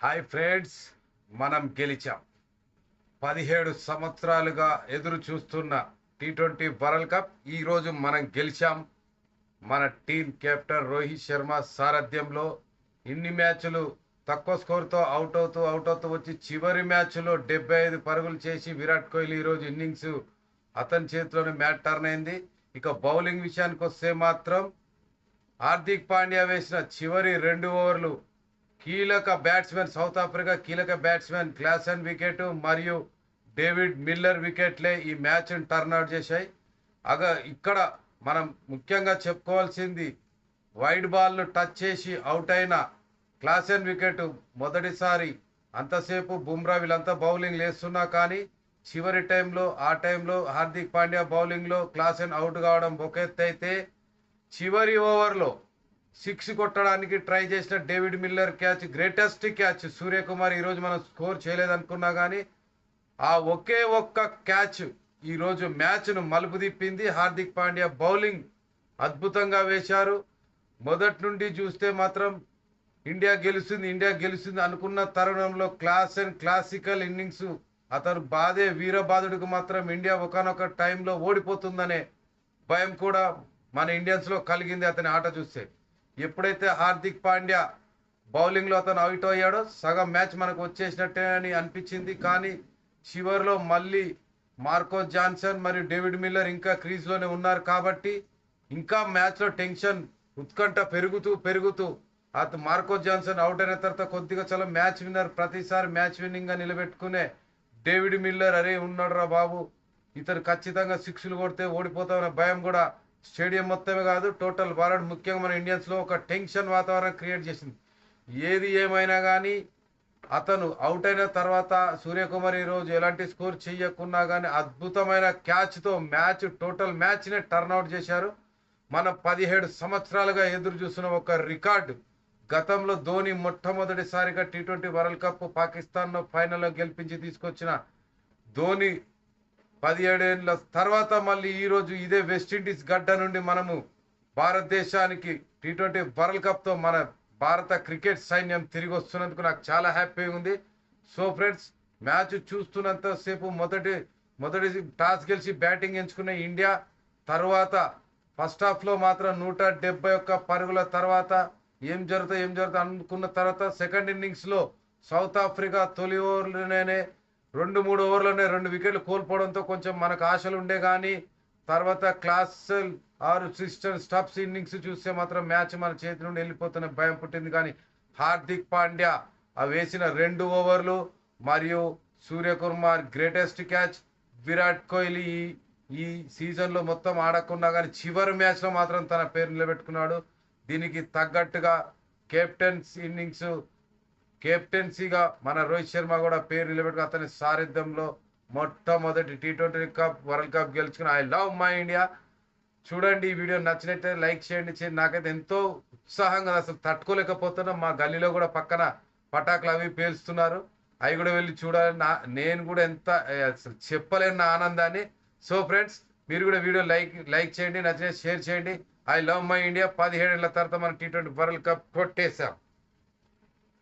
Hi friends మనం గెలిచాం. పదిహేడు సంవత్సరాలుగా ఎదురు చూస్తున్న టీ ట్వంటీ వరల్డ్ కప్ ఈరోజు మనం గెలిచాం. మన టీం కెప్టెన్ రోహిత్ శర్మ సారథ్యంలో ఇన్ని మ్యాచ్లు తక్కువ స్కోర్తో అవుట్ అవుతూ అవుట్ అవుతూ వచ్చి చివరి మ్యాచ్లో డెబ్బై ఐదు పరుగులు చేసి విరాట్ కోహ్లీ ఈరోజు ఇన్నింగ్స్ అతని చేతిలోనే మ్యాట్ టర్న్ అయింది. ఇక బౌలింగ్ విషయానికి వస్తే మాత్రం హార్దిక్ పాండ్యా వేసిన చివరి రెండు ఓవర్లు కీలక బ్యాట్స్మెన్ సౌత్ ఆఫ్రికా కీలక బ్యాట్స్మెన్ క్లాసన్ వికెట్ మరియు డేవిడ్ మిల్లర్ వికెట్లే ఈ మ్యాచ్ని టర్న్ అవుట్ చేశాయి. అగ ఇక్కడ మనం ముఖ్యంగా చెప్పుకోవాల్సింది వైడ్ బాల్ను టచ్ చేసి అవుట్ అయిన క్లాసెన్ వికెట్ మొదటిసారి అంతసేపు బుమ్రా వీళ్ళంతా బౌలింగ్ లేస్తున్నా కానీ చివరి టైంలో ఆ టైంలో హార్దిక్ పాండ్యా బౌలింగ్లో క్లాసెన్ అవుట్ కావడం ఒక అయితే చివరి ఓవర్లో సిక్స్ కొట్టడానికి ట్రై చేసిన David Miller catch greatest catch. Suryakumar ఈరోజు మనం స్కోర్ చేయలేదనుకున్నా కానీ ఆ ఒకే ఒక్క క్యాచ్ ఈరోజు మ్యాచ్ను మలుపు తిప్పింది. హార్దిక్ పాండ్యా బౌలింగ్ అద్భుతంగా వేశారు. మొదటి నుండి చూస్తే మాత్రం ఇండియా గెలుస్తుంది ఇండియా గెలుస్తుంది అనుకున్న తరుణంలో క్లాస్ అండ్ క్లాసికల్ ఇన్నింగ్స్ అతను బాధే వీరబాధుడికి మాత్రం ఇండియా ఒకనొక టైంలో ఓడిపోతుందనే భయం కూడా మన ఇండియన్స్లో కలిగింది అతని ఆట చూస్తే. ఎప్పుడైతే హార్దిక్ పాండ్యా బౌలింగ్లో అతను అవుట్ అయ్యాడో సగం మ్యాచ్ మనకు వచ్చేసినట్టే అని అనిపించింది. కానీ చివరిలో మళ్ళీ మార్కో జాన్సన్ మరియు డేవిడ్ మిల్లర్ ఇంకా క్రీజ్లోనే ఉన్నారు కాబట్టి ఇంకా మ్యాచ్లో టెన్షన్ ఉత్కంఠ పెరుగుతూ పెరుగుతూ అతను మార్కో జాన్సన్ అవుట్ అయిన తర్వాత కొద్దిగా చాలా మ్యాచ్ విన్నర్ ప్రతిసారి మ్యాచ్ విన్నింగ్గా నిలబెట్టుకునే డేవిడ్ మిల్లర్ అరే ఉన్నాడు రా బాబు. ఇతను ఖచ్చితంగా సిక్స్లు కొడితే ఓడిపోతామనే భయం కూడా స్టేడియం మొత్తమే కాదు టోటల్ భారత్ ముఖ్యంగా మన ఇండియన్స్లో ఒక టెన్షన్ వాతావరణం క్రియేట్ చేసింది. ఏది ఏమైనా కానీ అతను అవుట్ అయిన తర్వాత సూర్యకుమార్ ఈరోజు ఎలాంటి స్కోర్ చేయకున్నా కానీ అద్భుతమైన క్యాచ్తో మ్యాచ్ టోటల్ మ్యాచ్నే టర్న్అవుట్ చేశారు. మన పదిహేడు సంవత్సరాలుగా ఎదురు చూస్తున్న ఒక రికార్డు. గతంలో ధోని మొట్టమొదటిసారిగా టీ ట్వంటీ వరల్డ్ కప్ పాకిస్తాన్ను ఫైనల్లో గెలిపించి తీసుకొచ్చిన ధోని పదిహేడేళ్ళ తర్వాత మళ్ళీ ఈరోజు ఇదే వెస్టిండీస్ గడ్డ నుండి మనము భారతదేశానికి టీ ట్వంటీ వరల్డ్ కప్తో మన భారత క్రికెట్ సైన్యం తిరిగి వస్తున్నందుకు నాకు చాలా హ్యాపీగా ఉంది. సో ఫ్రెండ్స్ మ్యాచ్ చూస్తున్నంతసేపు మొదటి మొదటి టాస్ గెలిచి బ్యాటింగ్ ఎంచుకున్న ఇండియా తర్వాత ఫస్ట్ హాఫ్లో మాత్రం నూట డెబ్బై ఒక్క పరుగుల తర్వాత ఏం జరుగుతుంది ఏం జరుగుతుంది అనుకున్న తర్వాత సెకండ్ ఇన్నింగ్స్లో సౌత్ ఆఫ్రికా తొలి ఓవర్లోనే రెండు మూడు ఓవర్లోనే రెండు వికెట్లు కోల్పోవడంతో కొంచెం మనకు ఆశలు ఉండే కానీ తర్వాత క్లాస్ ఆరు సిస్టర్ స్టప్స్ ఇన్నింగ్స్ చూస్తే మాత్రం మ్యాచ్ మన చేతి నుండి వెళ్ళిపోతున్న భయం పుట్టింది కానీ హార్దిక్ పాండ్యా ఆ వేసిన రెండు ఓవర్లు మరియు సూర్యకుమార్ గ్రేటెస్ట్ క్యాచ్ విరాట్ కోహ్లీ ఈ- ఈ సీజన్లో మొత్తం ఆడకున్నా కానీ చివరి మ్యాచ్లో మాత్రం తన పేరు నిలబెట్టుకున్నాడు. దీనికి తగ్గట్టుగా కెప్టెన్స్ ఇన్నింగ్స్ కెప్టెన్సీగా మన రోహిత్ శర్మ కూడా పేరు నిలబెట్టుకు అతని సారథ్యంలో మొట్టమొదటి T twenty cup world cup గెలుచుకుని I love my India చూడండి ఈ వీడియో నచ్చినట్టే లైక్ చేయండి. చేయండి నాకైతే ఎంతో ఉత్సాహంగా అసలు తట్టుకోలేకపోతున్నా. మా గల్లీలో కూడా పక్కన పటాకులు అవి పేలుస్తున్నారు. అవి కూడా వెళ్ళి చూడాలి. నా నేను కూడా ఎంత అసలు చెప్పలేని నా ఆనందాన్ని. సో ఫ్రెండ్స్ మీరు కూడా వీడియో లైక్ లైక్ చేయండి. నచ్చిన షేర్ చేయండి. ఐ లవ్ మై ఇండియా పదిహేడేళ్ళ తర్వాత మనం టీ ట్వంటీ వరల్డ్ కప్ కొట్టేశాం.